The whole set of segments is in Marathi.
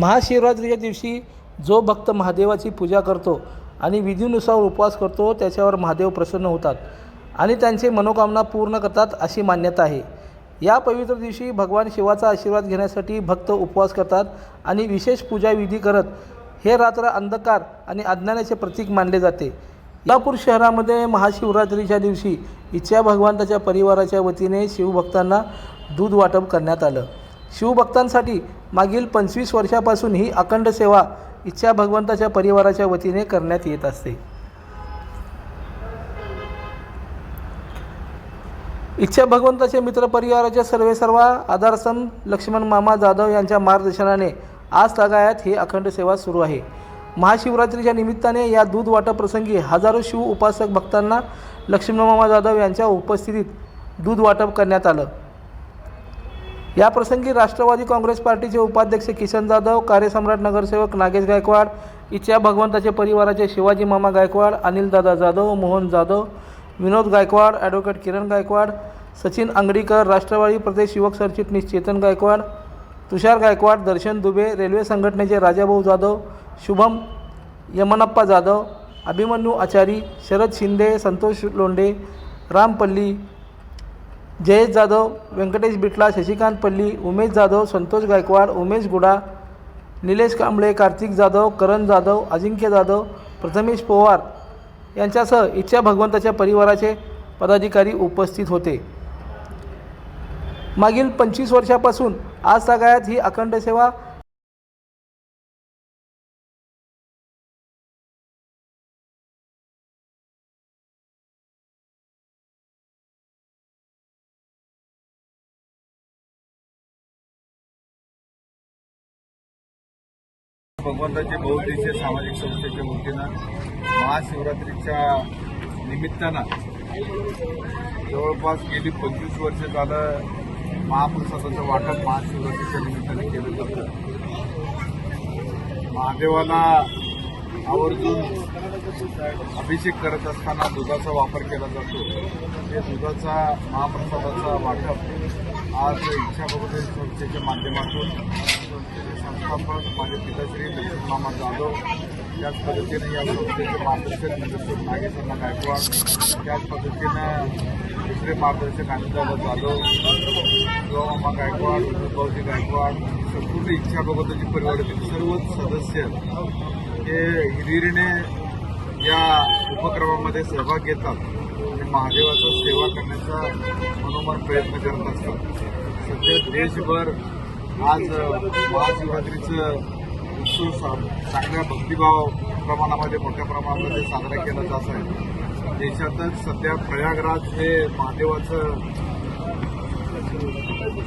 महाशिवरात्रीच्या दिवशी जो भक्त महादेवाची पूजा करतो आणि विधीनुसार उपवास करतो त्याच्यावर महादेव प्रसन्न होतात आणि त्यांचे मनोकामना पूर्ण करतात अशी मान्यता आहे. या पवित्र दिवशी भगवान शिवाचा आशीर्वाद घेण्यासाठी भक्त उपवास करतात आणि विशेष पूजाविधी करत हे रात्र अंधकार आणि अज्ञानाचे प्रतीक मानले जाते. लापूर शहरामध्ये महाशिवरात्रीच्या दिवशी इच्छा भगवंताच्या परिवाराच्या वतीने शिवभक्तांना दूध वाटप करण्यात आलं. शिवभक्तांसाठी मागील पंचवीस वर्षापासून ही अखंड सेवा इच्छा भगवंताच्या परिवाराच्या वतीने करण्यात येत असते. इच्छा भगवंताचे मित्र परिवाराचे सर्वे सर्व आधारस्तंभ लक्ष्मण मामा जाधव यांच्या मार्गदर्शनाने आज तागायत ही अखंड सेवा सुरू आहे. महाशिवरात्रीच्या निमित्ताने या दूध वाटप प्रसंगी हजारो शिव उपासक भक्तांना लक्ष्मण मामा जाधव यांच्या उपस्थितीत दूध वाटप करण्यात आलं. या प्रसंगी राष्ट्रवादी काँग्रेस पार्टीचे उपाध्यक्ष किसन जाधव कार्यसम्राट नगरसेवक नागेश गायकवाड इच्छा भगवंताचे परिवाराचे शिवाजी मामा गायकवाड अनिलदादा जाधव मोहन जाधव विनोद गायकवाड ॲडव्होकेट किरण गायकवाड सचिन अंगडीकर राष्ट्रवादी प्रदेश युवक सरचिटणीस चेतन गायकवाड तुषार गायकवाड दर्शन दुबे रेल्वे संघटनेचे राजाभाऊ जाधव शुभम यमनप्पा जाधव अभिमन्यू आचारी शरद शिंदे संतोष लोंढे रामपल्ली जयेश जाधव व्यंकटेश बिटला शशिकांत पल्ली उमेश जाधव संतोष गायकवाड उमेश गुडा निलेश कांबळे कार्तिक जाधव करण जाधव अजिंक्य जाधव प्रथमेश पोवार यांच्यासह इच्छा भगवंताच्या परिवाराचे पदाधिकारी उपस्थित होते. मागील पंचवीस वर्षापासून आज सगळ्यात ही अखंड सेवा भगवंताचे बहुउद्देशीय सामाजिक संस्थेच्या वतीनं महाशिवरात्रीच्या निमित्तानं जवळपास गेली पंचवीस वर्ष झालं महाप्रसादाचं वाटप महाशिवरात्रीच्या निमित्ताने केलं जातं. महादेवाला आवर्जून अभिषेक करत असताना दुधाचा वापर केला जातो. हे दुधाचा महाप्रसादाचा वाटप आज इच्छा बघते संस्थेच्या माध्यमातून संस्थेचे संस्थापक माझे पिताश्री लक्ष्मण मामा जाधव त्याच पद्धतीने या संस्थेचे मार्गदर्शक नगरसेवक नागेशांना गायकवाड त्याच पद्धतीनं दुसरे मार्गदर्शक आनंददादा जाधव शिवमामा गायकवाड विनोदभाऊजी गायकवाड संपूर्ण इच्छा भगवताची परिवारातील सर्वच सदस्य हे हिरिरीने या उपक्रमामध्ये सहभाग घेतात. आणि महादेवाचा सेवा करण्याचा मनोमन प्रयत्न करत असतात. सध्या देशभर आज महाशिवरात्रीचं उत्सव सा- चांगल्या भक्तिभाव प्रमाणामध्ये मोठ्या प्रमाणामध्ये साजरा केला जात आहे. देशातच सध्या प्रयागराज हे महादेवाचं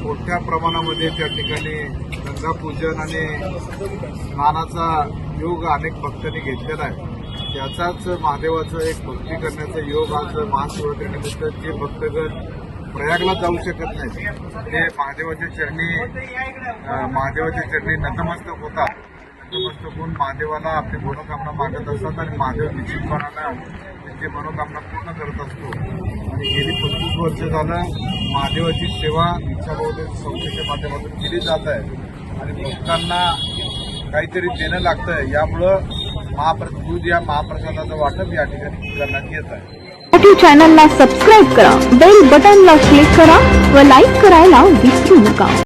मोठ्या प्रमाणामध्ये त्या ठिकाणी गंगापूजन आणि स्नानाचा योग अनेक भक्तांनी घेतलेला आहे. त्याचाच महादेवाचं एक भक्ती करण्याचा योग आज महाशिवरात्रीनिमित्त जे भक्तगण प्रयागला जाऊ शकत नाही ते महादेवाच्या चरणी महादेवाच्या चरणी नतमस्तक होतात. नतमस्तक होऊन महादेवाला आपली मनोकामना मागत असतात आणि महादेव निश्चितपणानं त्यांची मनोकामना पूर्ण करत असतो. आणि गेली पंचवीस वर्ष झालं महादेवाची सेवा इच्छाभोवती संस्थेच्या माध्यमातून केली जात आहे. आणि भक्तांना काहीतरी देणं लागतं यामुळं महाप्र दूध या महाप्रसादाचं वाटप या ठिकाणी करण्यात येत आहे. मराठी चॅनलला सबस्क्राईब करा बेल बटनला क्लिक करा व लाईक करायला विसरू नका.